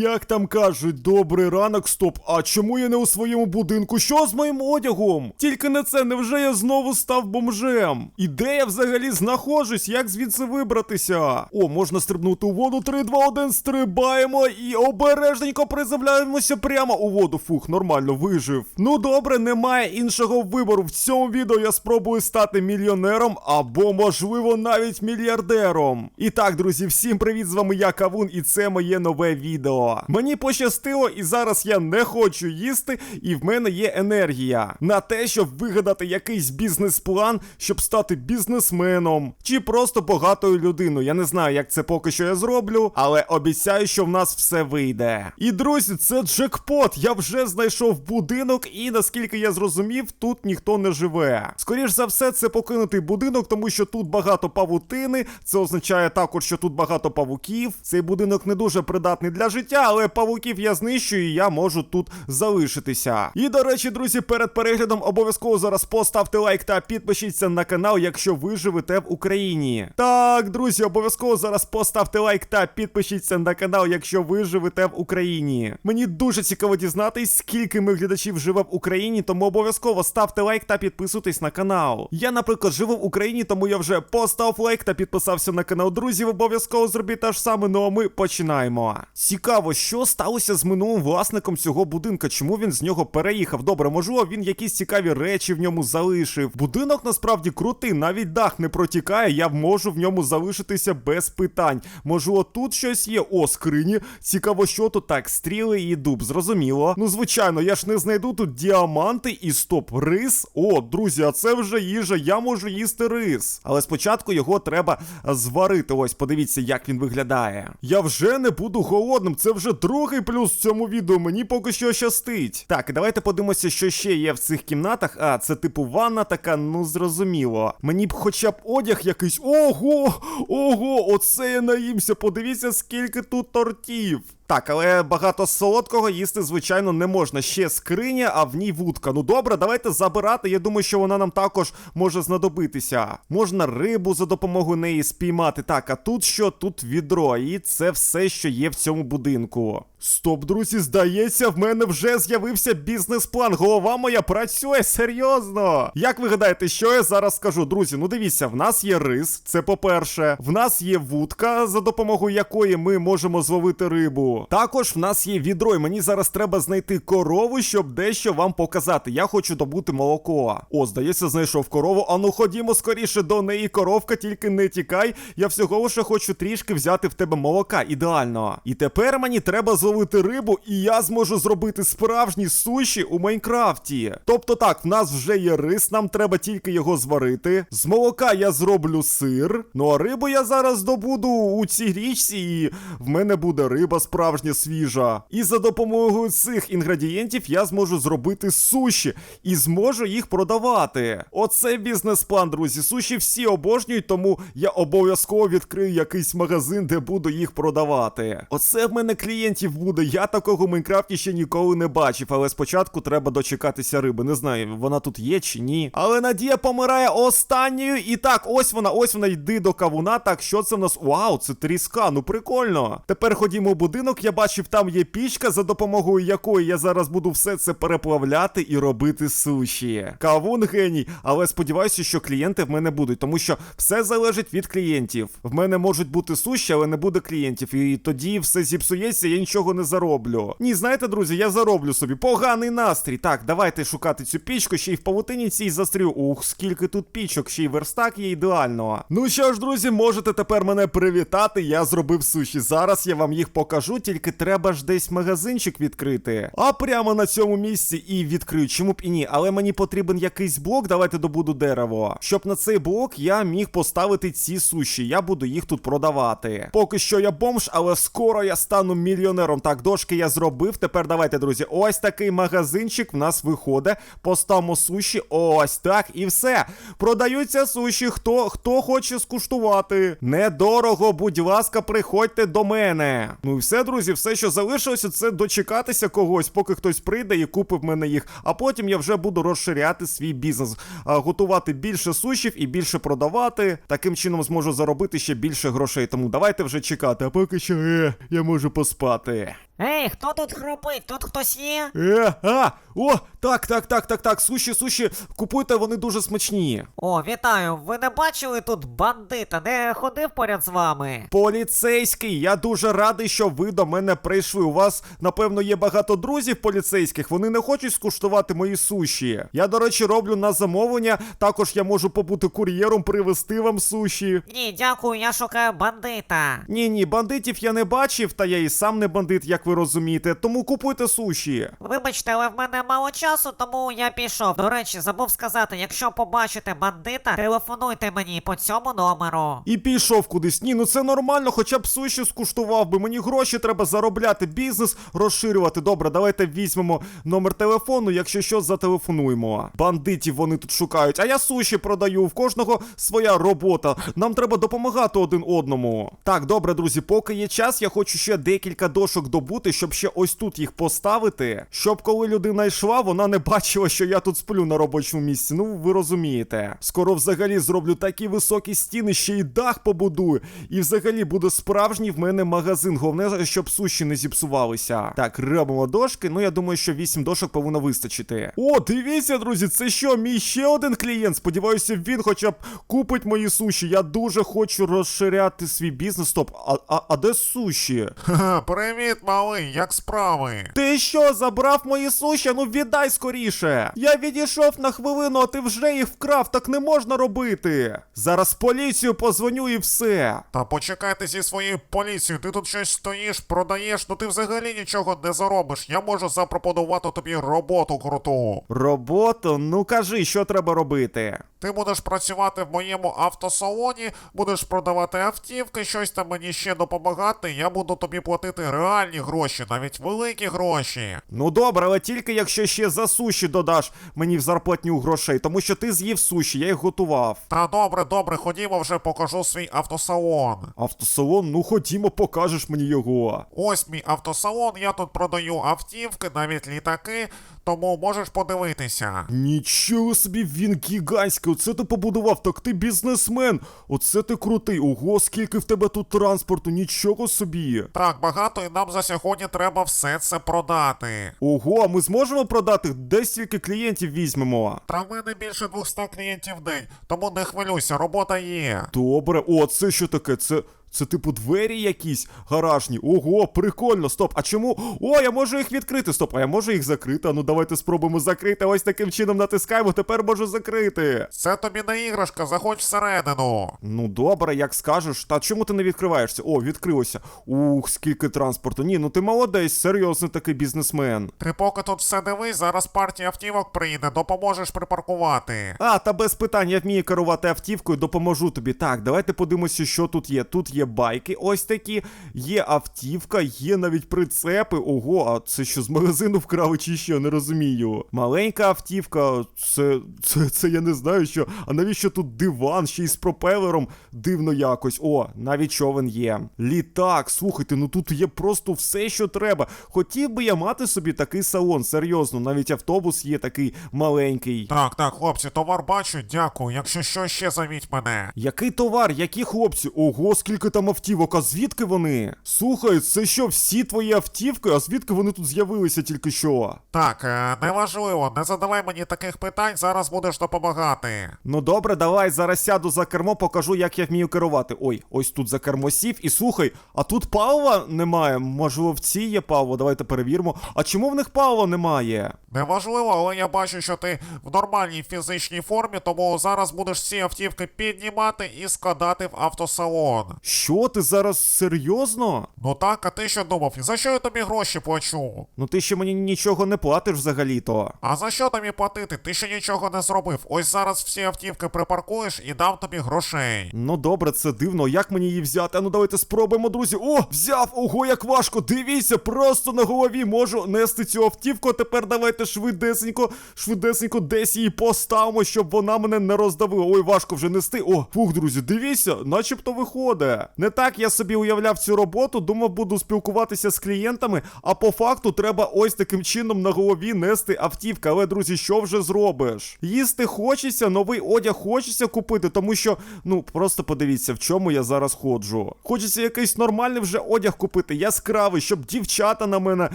Як там кажуть, добрий ранок, стоп. А чому я не у своєму будинку? Що з моїм одягом? Тільки не це, невже я знову став бомжем? І де я взагалі знаходжусь? Як звідси вибратися? О, можна стрибнути у воду. 3, 2, 1, стрибаємо і обережненько приземляємося прямо у воду. Фух, нормально, вижив. Ну добре, немає іншого вибору. В цьому відео я спробую стати мільйонером або, можливо, навіть мільярдером. І так, друзі, всім привіт! З вами я Кавун, і це моє нове відео. Мені пощастило, і зараз я не хочу їсти, і в мене є енергія на те, щоб вигадати якийсь бізнес-план, щоб стати бізнесменом чи просто багатою людиною. Я не знаю, як це поки що я зроблю, але обіцяю, що в нас все вийде. І друзі, це джекпот. Я вже знайшов будинок, і наскільки я зрозумів, тут ніхто не живе. Скоріш за все, це покинутий будинок, тому що тут багато павутини. Це означає також, що тут багато павуків. Цей будинок не дуже придатний для життя, але павуків я знищую, і я можу тут залишитися. І до речі, друзі, перед переглядом обов'язково зараз поставте лайк та підпишіться на канал, якщо ви живете в Україні. Так, друзі, обов'язково зараз поставте лайк та підпишіться на канал, якщо ви живете в Україні. Мені дуже цікаво дізнатись, скільки моїх глядачів живе в Україні, тому обов'язково ставте лайк та підписуйтесь на канал. Я, наприклад, живу в Україні, тому я вже постав лайк та підписався на канал. Друзів, обов'язково зробіть те ж саме. Ну а ми починаємо. Цікаво, що сталося з минулим власником цього будинка. Чому він з нього переїхав? Добре, можливо, він якісь цікаві речі в ньому залишив. Будинок насправді крутий, навіть дах не протікає. Я можу в ньому залишитися без питань. Можливо, тут щось є. О, скрині. Цікаво, що тут так, стріли і дуб, зрозуміло. Ну, звичайно, я ж не знайду тут діаманти і стоп, рис. О, друзі, а це вже їжа. Я можу їсти рис. Але спочатку його треба зварити. Ось, подивіться, як він виглядає. Я вже не буду голодним. Це вже другий плюс в цьому відео. Мені поки що щастить. Так, давайте подивимося, що ще є в цих кімнатах. А, це типу ванна така, ну зрозуміло. Мені б хоча б одяг якийсь. Ого! Ого! Оце я наїмся. Подивіться, скільки тут тортів. Так, але багато солодкого їсти, звичайно, не можна. Ще скриня, а в ній вудка. Ну добре, давайте забирати. Я думаю, що вона нам також може знадобитися. Можна рибу за допомогою неї спіймати. Так, а тут що? Тут відро. І це все, що є в цьому будинку. Стоп, друзі, здається, в мене вже з'явився бізнес-план. Голова моя працює серйозно. Як ви гадаєте, що я зараз скажу? Друзі, ну дивіться, в нас є рис, це по-перше. В нас є вудка, за допомогою якої ми можемо зловити рибу. Також в нас є відро, і мені зараз треба знайти корову, щоб дещо вам показати. Я хочу добути молоко. О, здається, знайшов корову. А ну ходімо скоріше до неї, коровка, тільки не тікай. Я всього лише хочу трішки взяти в тебе молока. Ідеально. І тепер мені треба зловити рибу, і я зможу зробити справжні суші у Майнкрафті. Тобто так, в нас вже є рис, нам треба тільки його зварити. З молока я зроблю сир. Ну а рибу я зараз добуду у цій річці, і в мене буде риба справжня свіжа. І за допомогою цих інгредієнтів я зможу зробити суші і зможу їх продавати. Оце бізнес-план, друзі. Суші всі обожнюють, тому я обов'язково відкрию якийсь магазин, де буду їх продавати. Оце в мене клієнтів буде. Я такого в Майнкрафті ще ніколи не бачив, але спочатку треба дочекатися риби. Не знаю, вона тут є чи ні. Але Надія помирає останньою. І так, ось вона, ось вона йди до кавуна. Так, що це в нас? Вау, це тріска, ну прикольно. Тепер ходімо в будинок. Я бачив, там є пічка, за допомогою якої я зараз буду все це переплавляти і робити суші. Кавун геній, але сподіваюся, що клієнти в мене будуть, тому що все залежить від клієнтів. В мене можуть бути суші, але не буде клієнтів. І тоді все зіпсується, я нічого не зароблю. Ні, знаєте, друзі, я зароблю собі поганий настрій. Так, давайте шукати цю пічку, ще й в павутині цій застрю. Ух, скільки тут пічок, ще й верстак є ідеально. Ну що ж, друзі, можете тепер мене привітати. Я зробив суші. Зараз я вам їх покажу, тільки треба ж десь магазинчик відкрити. А прямо на цьому місці і відкрию. Чому б і ні? Але мені потрібен якийсь блок. Давайте добуду дерево. Щоб на цей блок я міг поставити ці суші. Я буду їх тут продавати. Поки що я бомж, але скоро я стану мільйонером. Так, дошки я зробив. Тепер давайте, друзі. Ось такий магазинчик в нас виходить. Поставимо суші. Ось так. І все. Продаються суші. Хто хто хоче скуштувати? Недорого, будь ласка, приходьте до мене. Ну і все, друзі, все, що залишилося, це дочекатися когось, поки хтось прийде і купив мене їх. А потім я вже буду розширяти свій бізнес, готувати більше сушів і більше продавати. Таким чином зможу заробити ще більше грошей. Тому давайте вже чекати. А поки що е, я можу поспати. Florida. Ей, хто тут хропить? Тут хтось є? Е, а, о, так, так, так, так, так, суші, суші, купуйте, вони дуже смачні. О, вітаю! Ви не бачили тут бандита, не ходив поряд з вами? Поліцейський, я дуже радий, що ви до мене прийшли. У вас, напевно, є багато друзів поліцейських. Вони не хочуть скуштувати мої суші. Я, до речі, роблю на замовлення. Також я можу побути кур'єром, привезти вам суші. Ні, дякую, я шукаю бандита. Ні, ні, бандитів я не бачив, та я і сам не бандит, як ви розумієте. Тому купуйте суші. Вибачте, але в мене мало часу, тому я пішов. До речі, забув сказати, якщо побачите бандита, телефонуйте мені по цьому номеру. І пішов кудись. Ні, ну це нормально, хоча б суші скуштував би. Мені гроші треба заробляти, бізнес розширювати. Добре, давайте візьмемо номер телефону, якщо що, зателефонуємо. Бандитів вони тут шукають, а я суші продаю. В кожного своя робота. Нам треба допомагати один одному. Так, добре, друзі, поки є час, я хочу ще декілька дошок добути, щоб ще ось тут їх поставити. Щоб коли людина йшла, вона не бачила, що я тут сплю на робочому місці. Ну, ви розумієте. Скоро взагалі зроблю такі високі стіни, ще й дах побудую. І взагалі буде справжній в мене магазин. Головне, щоб суші не зіпсувалися. Так, робимо дошки. Ну я думаю, що 8 дошок повинно вистачити. О, дивіться, друзі, це що? Мій ще один клієнт. Сподіваюся, він хоча б купить мої суші. Я дуже хочу розширяти свій бізнес. Стоп, а, а, а де суші? Ха, привіт, малий, як справи? Ти що, забрав мої суші? Ну віддай скоріше. Я відійшов на хвилину, а ти вже їх вкрав, так не можна робити. Зараз поліцію позвоню і все. Та почекайте зі своєю поліцією, ти тут щось стоїш, продаєш, ну ти взагалі нічого не заробиш. Я можу запропонувати тобі роботу круту. Роботу? Ну кажи, що треба робити. Ти будеш працювати в моєму автосалоні, будеш продавати автівки, щось там мені ще допомагати. Я буду тобі платити реальні гроші, навіть великі гроші. Ну добре, але тільки якщо ще за суші додаш мені в зарплатню грошей, тому що ти з'їв суші, я їх готував. Та добре, добре, ходімо вже покажу свій автосалон. Автосалон, ну ходімо, покажеш мені його. Ось мій автосалон, я тут продаю автівки, навіть літаки, тому можеш подивитися. Нічого собі він гігантський, оце ти побудував, так ти бізнесмен. Оце ти крутий. Ого, скільки в тебе тут транспорту, нічого собі. Так, багато і нам за сьогодні треба все це продати. Ого, а ми зможемо продати? Де стільки клієнтів візьмемо? Та в мене більше 200 клієнтів в день, тому не хвилюйся, робота є. Добре, о, це що таке? Це. Це типу двері якісь гаражні. Ого, прикольно, стоп. А чому? О, я можу їх відкрити. Стоп, а я можу їх закрити. А ну давайте спробуємо закрити. Ось таким чином натискаємо, тепер можу закрити. Це тобі не іграшка, заходь всередину. Ну добре, як скажеш. Та чому ти не відкриваєшся? О, відкрилося. Ух, скільки транспорту. Ні, ну ти молодець, серйозний такий бізнесмен. Ти поки тут все дивись, зараз партія автівок прийде, допоможеш припаркувати. А, та без питань, я вмію керувати автівкою, допоможу тобі. Так, давайте подивимося, що тут є. Тут є байки, ось такі, є автівка, є навіть прицепи. Ого, а це що з магазину вкрали чи що, не розумію. Маленька автівка, це, це, це я не знаю що. А навіщо тут диван, ще й з пропелером? Дивно якось. О, навіть човен є. Літак, слухайте, ну тут є просто все, що треба. Хотів би я мати собі такий салон, серйозно, навіть автобус є такий маленький. Так, так, хлопці, товар бачу, дякую. Якщо що, ще заміть мене. Який товар, які хлопці? Ого, скільки там автівок, а звідки вони? Слухай, це що, всі твої автівки? А звідки вони тут з'явилися тільки що? Так, е, неважливо, не задавай мені таких питань, зараз будеш допомагати. Ну добре, давай зараз сяду за кермо, покажу, як я вмію керувати. Ой, ось тут за кермо сів. І слухай, а тут палива немає. Можливо, в цій є паливо, давайте перевіримо. А чому в них палива немає? Неважливо, але я бачу, що ти в нормальній фізичній формі, тому зараз будеш ці автівки піднімати і складати в автосалон. Що ти зараз серйозно? Ну так, а ти що думав? За що я тобі гроші плачу? Ну ти ще мені нічого не платиш взагалі-то. А за що тобі платити? Ти ще нічого не зробив. Ось зараз всі автівки припаркуєш і дам тобі грошей. Ну добре, це дивно. Як мені її взяти? А ну давайте спробуємо, друзі. О, взяв! Ого, як важко! Дивіться, просто на голові можу нести цю автівку. а Тепер давайте давайте швидесенько, швидесенько десь її поставимо, щоб вона мене не роздавила. Ой, важко вже нести. О, фух, друзі, дивіться, начебто виходить. Не так я собі уявляв цю роботу, думав, буду спілкуватися з клієнтами, а по факту треба ось таким чином на голові нести автівка. Але, друзі, що вже зробиш? Їсти хочеться, новий одяг хочеться купити, тому що, ну, просто подивіться, в чому я зараз ходжу. Хочеться якийсь нормальний вже одяг купити, яскравий, щоб дівчата на мене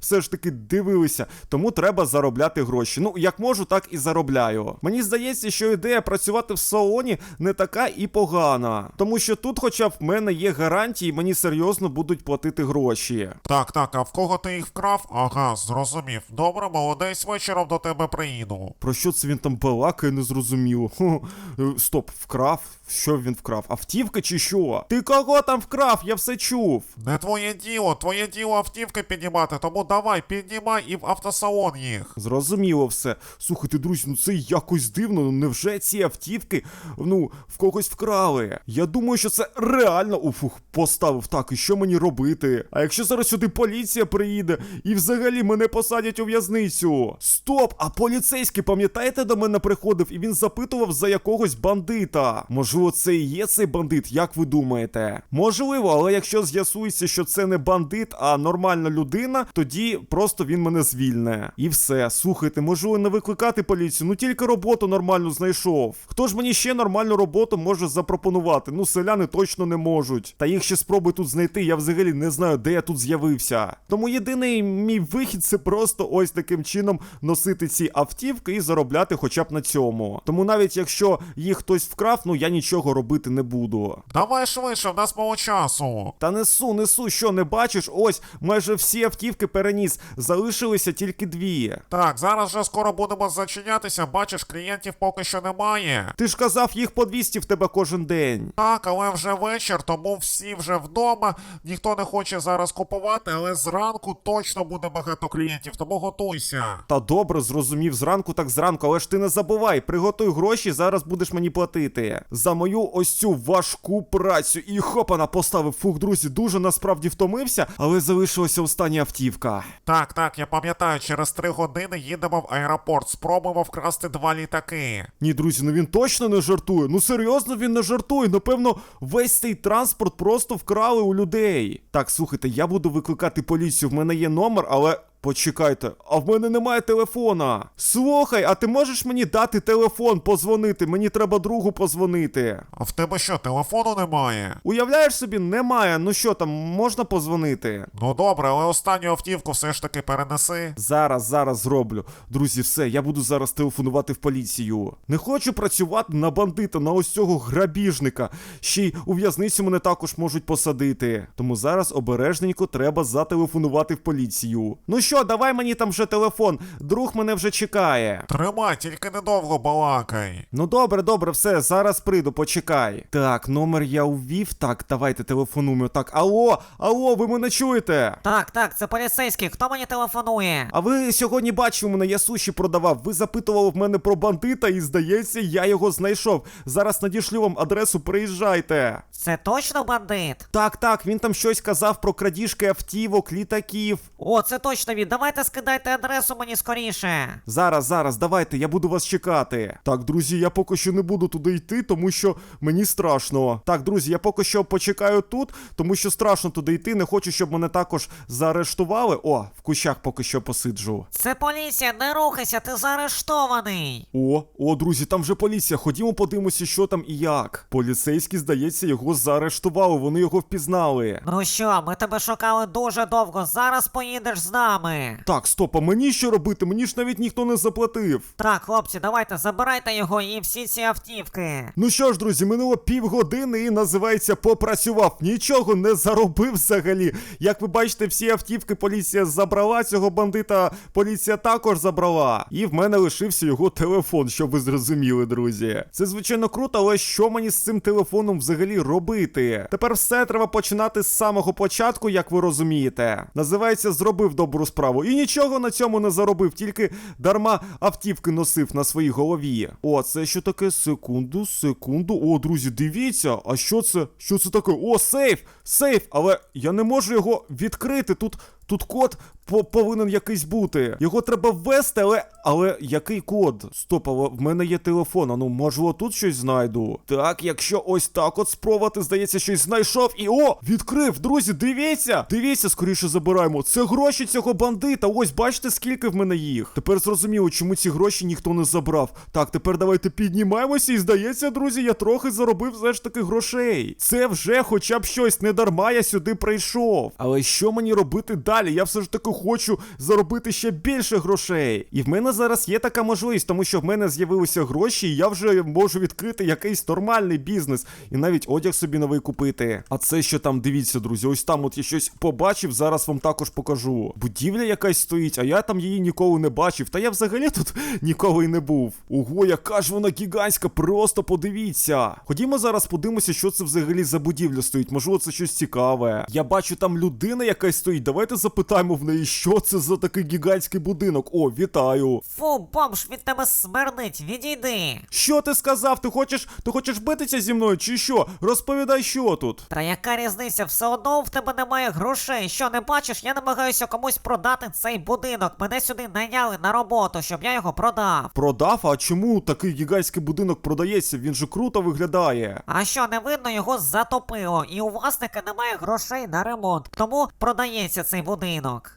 все ж таки дивилися. Тому треба заробляти гроші. Ну, як можу, так і заробляю. Мені здається, що ідея працювати в салоні не така і погана. Тому що тут, хоча б в мене є гарантії, мені серйозно будуть платити гроші. Так, так, а в кого ти їх вкрав? Ага, зрозумів. Добре, молодець, вечором до тебе приїду. Про що це він там балакає, не зрозуміло. Хо, е, Стоп, вкрав? Що він вкрав? Автівка чи що? Ти кого там вкрав? Я все чув. Не твоє діло, твоє діло автівки піднімати, тому давай, піднімай і в автосалон їх. Зрозуміло все. Слухайте, друзі, ну це якось дивно. Ну невже ці автівки ну в когось вкрали? Я думаю, що це реально уфух поставив так. І що мені робити? А якщо зараз сюди поліція приїде і взагалі мене посадять у в'язницю? Стоп! А поліцейський, пам'ятаєте, до мене приходив і він запитував за якогось бандита. Можливо, це і є цей бандит, як ви думаєте? Можливо, але якщо з'ясується, що це не бандит, а нормальна людина, тоді просто він мене звільне. І все. Слухайте, можу не викликати поліцію, ну тільки роботу нормальну знайшов. Хто ж мені ще нормальну роботу може запропонувати? Ну, селяни точно не можуть. Та їх ще спробуй тут знайти, я взагалі не знаю, де я тут з'явився. Тому єдиний мій вихід це просто ось таким чином носити ці автівки і заробляти хоча б на цьому. Тому навіть якщо їх хтось вкрав, ну я нічого робити не буду. Давай швидше, в нас мало часу. Та несу, несу, що не бачиш? Ось майже всі автівки переніс. Залишилися тільки дві. Так, зараз вже скоро будемо зачинятися, бачиш, клієнтів поки що немає. Ти ж казав, їх по 200 в тебе кожен день. Так, але вже вечір, тому всі вже вдома. Ніхто не хоче зараз купувати, але зранку точно буде багато клієнтів, тому готуйся. Та добре, зрозумів, зранку так зранку, але ж ти не забувай, приготуй гроші, зараз будеш мені платити. За мою ось цю важку працю. І хопана поставив. Фух, друзі, дуже насправді втомився, але залишилася остання автівка. Так, так, я пам'ятаю, через три години їдемо в аеропорт. Спробуємо вкрасти два літаки. Ні, друзі, ну він точно не жартує. Ну серйозно він не жартує. Напевно, весь цей транспорт просто вкрали у людей. Так, слухайте, я буду викликати поліцію. В мене є номер, але. Почекайте, а в мене немає телефона. Слухай, а ти можеш мені дати телефон, позвонити? Мені треба другу позвонити. А в тебе що, телефону немає? Уявляєш собі, немає. Ну що там, можна позвонити? Ну добре, але останню автівку все ж таки перенеси. Зараз, зараз зроблю. Друзі, все, я буду зараз телефонувати в поліцію. Не хочу працювати на бандита, на ось цього грабіжника. Ще й у в'язницю мене також можуть посадити. Тому зараз обережненько треба зателефонувати в поліцію. Ну що, давай мені там вже телефон. Друг мене вже чекає. Тримай, тільки недовго балакай. Ну добре, добре, все, зараз прийду, почекай. Так, номер я увів. Так, давайте телефонуємо. Так, алло, алло, ви мене чуєте? Так, так, це поліцейський, хто мені телефонує? А ви сьогодні бачили мене, я суші продавав. Ви запитували в мене про бандита, і здається, я його знайшов. Зараз надішлю вам адресу, приїжджайте. Це точно бандит? Так, так, він там щось казав про крадіжки автівок, літаків. О, це точно він. Давайте скидайте адресу мені скоріше. Зараз, зараз, давайте, я буду вас чекати. Так, друзі, я поки що не буду туди йти, тому що мені страшно. Так, друзі, я поки що почекаю тут, тому що страшно туди йти. Не хочу, щоб мене також заарештували. О, в кущах поки що посиджу. Це поліція, не рухайся, ти заарештований. О, о, друзі, там вже поліція. Ходімо, подивимося, що там і як. Поліцейські, здається, його заарештували, вони його впізнали. Ну що, ми тебе шукали дуже довго. Зараз поїдеш з нами. Так, стоп, а мені що робити? Мені ж навіть ніхто не заплатив. Так, хлопці, давайте забирайте його і всі ці автівки. Ну що ж, друзі, минуло півгодини і називається попрацював. Нічого не заробив взагалі. Як ви бачите, всі автівки поліція забрала, цього бандита поліція також забрала. І в мене лишився його телефон, щоб ви зрозуміли, друзі. Це звичайно круто, але що мені з цим телефоном взагалі робити? Тепер все треба починати з самого початку, як ви розумієте. Називається зробив добру справу. І нічого на цьому не заробив, тільки дарма автівки носив на своїй голові. О, це що таке? Секунду, секунду. О, друзі, дивіться, а що це? Що це таке? О, сейф! Сейф! Але я не можу його відкрити. Тут. Тут код по- повинен якийсь бути. Його треба ввести, але. Але який код? Стоп, але в мене є телефон. А ну можливо тут щось знайду. Так, якщо ось так от спробувати, здається, щось знайшов і о! Відкрив! Друзі, дивіться! Дивіться, скоріше забираємо. Це гроші цього бандита. Ось бачите, скільки в мене їх. Тепер зрозуміло, чому ці гроші ніхто не забрав. Так, тепер давайте піднімаємося, і здається, друзі, я трохи заробив все ж таки грошей. Це вже хоча б щось не дарма я сюди прийшов. Але що мені робити далі? Я все ж таки хочу заробити ще більше грошей. І в мене зараз є така можливість, тому що в мене з'явилися гроші, і я вже можу відкрити якийсь нормальний бізнес і навіть одяг собі новий купити. А це що там, дивіться, друзі, ось там от я щось побачив, зараз вам також покажу. Будівля якась стоїть, а я там її ніколи не бачив. Та я взагалі тут ніколи й не був. Ого, яка ж вона гігантська, просто подивіться. Ходімо зараз подивимося, що це взагалі за будівля стоїть. Можливо, це щось цікаве. Я бачу там людина якась стоїть. Давайте запитаємо в неї, що це за такий гігантський будинок. О, вітаю. Фу, бомж, від тебе смердить, відійди. Що ти сказав? Ти хочеш, ти хочеш битися зі мною, чи що? Розповідай, що тут. Та яка різниця, все одно в тебе немає грошей. Що не бачиш, я намагаюся комусь продати цей будинок. Мене сюди найняли на роботу, щоб я його продав. Продав, а чому такий гігантський будинок продається? Він же круто виглядає. А що не видно, його затопило, і у власника немає грошей на ремонт. Тому продається цей будинок.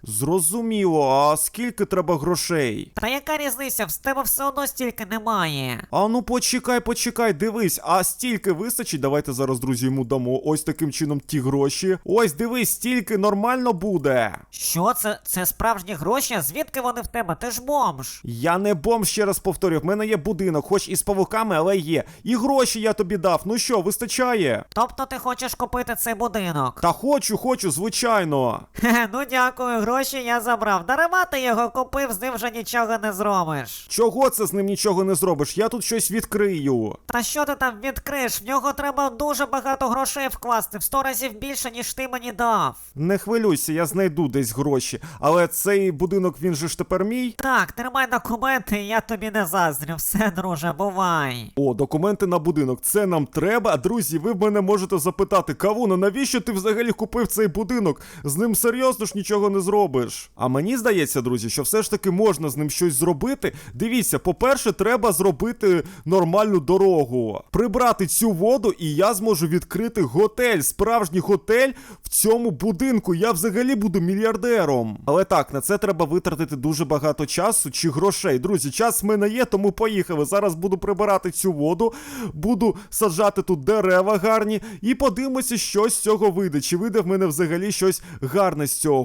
Зрозуміло, а скільки треба грошей? Та яка різниця, в тебе все одно стільки немає. А ну почекай, почекай, дивись, а стільки вистачить. Давайте зараз, друзі, йому дамо ось таким чином ті гроші. Ось дивись, стільки нормально буде. Що це? Це справжні гроші? Звідки вони в тебе? Ти ж бомж. Я не бомж, ще раз повторю, в мене є будинок, хоч і з павуками, але є. І гроші я тобі дав. Ну що, вистачає? Тобто ти хочеш купити цей будинок? Та хочу, хочу, звичайно. Хе, ну дякую, гроші я забрав. Дарема ти його купив, з ним вже нічого не зробиш. Чого це з ним нічого не зробиш? Я тут щось відкрию. Та що ти там відкриш? В нього треба дуже багато грошей вкласти, в сто разів більше, ніж ти мені дав. Не хвилюйся, я знайду десь гроші. Але цей будинок він же ж тепер мій. Так, тримай документи, я тобі не заздрю. Все, друже, бувай. О, документи на будинок. Це нам треба. Друзі, ви в мене можете запитати, Кавуна, навіщо ти взагалі купив цей будинок? З ним серйозно ж нічого не зробиш. А мені здається, друзі, що все ж таки можна з ним щось зробити. Дивіться, по-перше, треба зробити нормальну дорогу, прибрати цю воду, і я зможу відкрити готель, справжній готель в цьому будинку. Я взагалі буду мільярдером. Але так, на це треба витратити дуже багато часу чи грошей. Друзі, час в мене є, тому поїхали. Зараз буду прибирати цю воду, буду саджати тут дерева гарні, і подивимося, що з цього вийде. Чи вийде в мене взагалі щось гарне з цього.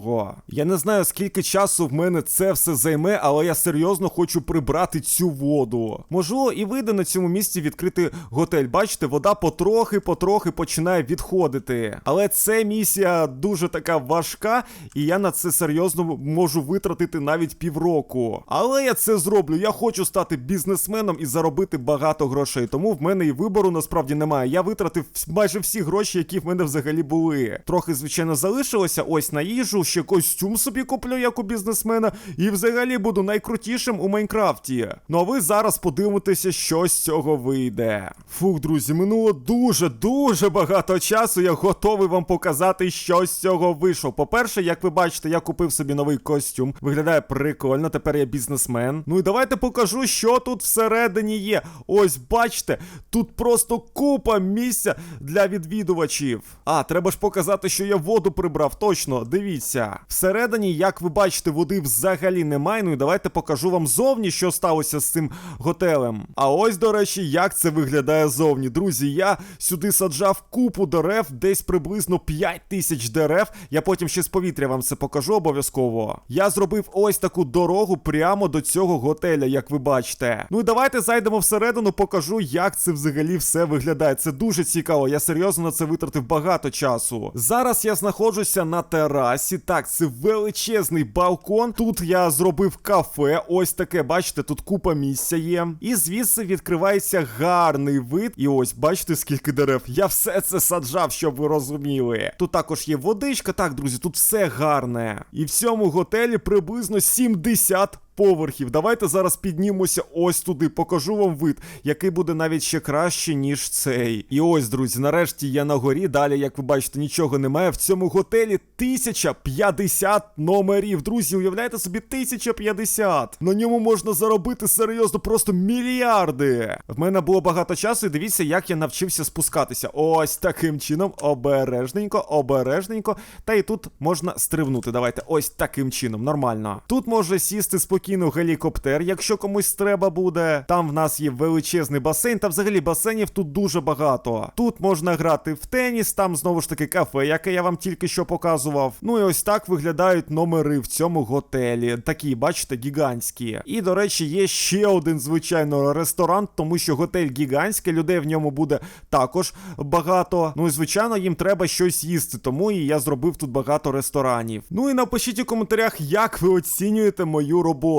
Я не знаю, скільки часу в мене це все займе, але я серйозно хочу прибрати цю воду. Можливо, і вийде на цьому місці відкрити готель. Бачите, вода потрохи-потрохи починає відходити. Але це місія дуже така важка, і я на це серйозно можу витратити навіть півроку. Але я це зроблю. Я хочу стати бізнесменом і заробити багато грошей. Тому в мене і вибору насправді немає. Я витратив майже всі гроші, які в мене взагалі були. Трохи, звичайно, залишилося. Ось на їжу, ще костюм собі куплю, як у бізнесмена, і взагалі буду найкрутішим у Майнкрафті. Ну а ви зараз подивитеся, що з цього вийде. Фух, друзі, минуло дуже, дуже багато часу. Я готовий вам показати, що з цього вийшло. По-перше, як ви бачите, я купив собі новий костюм. Виглядає прикольно, тепер я бізнесмен. Ну і давайте покажу, що тут всередині є. Ось бачите, тут просто купа місця для відвідувачів. А, треба ж показати, що я воду прибрав. Точно, дивіться. Всередині, як ви бачите, води взагалі немає. Ну і давайте покажу вам зовні, що сталося з цим готелем. А ось, до речі, як це виглядає зовні. Друзі, я сюди саджав купу дерев, десь приблизно 5 тисяч дерев. Я потім ще з повітря вам це покажу обов'язково. Я зробив ось таку дорогу прямо до цього готеля, як ви бачите. Ну і давайте зайдемо всередину, покажу, як це взагалі все виглядає. Це дуже цікаво. Я серйозно на це витратив багато часу. Зараз я знаходжуся на терасі. Так, це величезний балкон. Тут я зробив кафе. Ось таке, бачите, тут купа місця є. І звідси відкривається гарний вид. І ось, бачите, скільки дерев. Я все це саджав, щоб ви розуміли. Тут також є водичка. Так, друзі, тут все гарне. І в цьому готелі приблизно 70 поверхів. Давайте зараз піднімемося ось туди, покажу вам вид, який буде навіть ще краще, ніж цей. І ось, друзі, нарешті я на горі. Далі, як ви бачите, нічого немає. В цьому готелі 1050 номерів. Друзі, уявляєте собі 1050. На ньому можна заробити серйозно просто мільярди. В мене було багато часу, і дивіться, як я навчився спускатися. Ось таким чином, обережненько, обережненько. Та і тут можна стрибнути. Давайте, ось таким чином, нормально. Тут може сісти спокійно гелікоптер, якщо комусь треба буде. Там в нас є величезний басейн, та взагалі басейнів тут дуже багато. Тут можна грати в теніс, там знову ж таки кафе, яке я вам тільки що показував. Ну і ось так виглядають номери в цьому готелі. Такі, бачите, гігантські. І, до речі, є ще один, звичайно, ресторан, тому що готель гігантський, людей в ньому буде також багато. Ну і звичайно, їм треба щось їсти, тому і я зробив тут багато ресторанів. Ну і напишіть у коментарях, як ви оцінюєте мою роботу.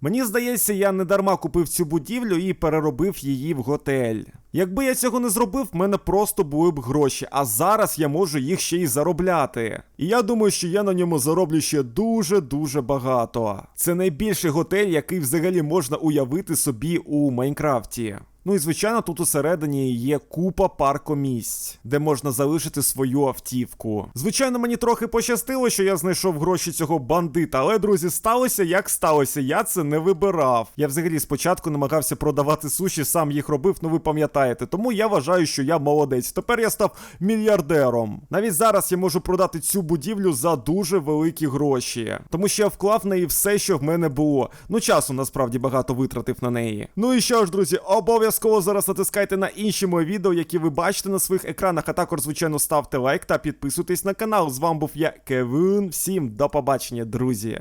Мені здається, я не дарма купив цю будівлю і переробив її в готель. Якби я цього не зробив, в мене просто були б гроші, а зараз я можу їх ще й заробляти. І я думаю, що я на ньому зароблю ще дуже-дуже багато. Це найбільший готель, який взагалі можна уявити собі у Майнкрафті. Ну і звичайно, тут усередині є купа паркомісць, де можна залишити свою автівку. Звичайно, мені трохи пощастило, що я знайшов гроші цього бандита, але друзі, сталося як сталося. Я це не вибирав. Я взагалі спочатку намагався продавати суші, сам їх робив, ну ви пам'ятаєте. Тому я вважаю, що я молодець. Тепер я став мільярдером. Навіть зараз я можу продати цю будівлю за дуже великі гроші, тому що я вклав в неї все, що в мене було. Ну, часу насправді багато витратив на неї. Ну і що ж, друзі, обов'язково зараз натискайте на інші мої відео, які ви бачите на своїх екранах. А також, звичайно, ставте лайк та підписуйтесь на канал. З вами був я, Кевин. Всім до побачення, друзі.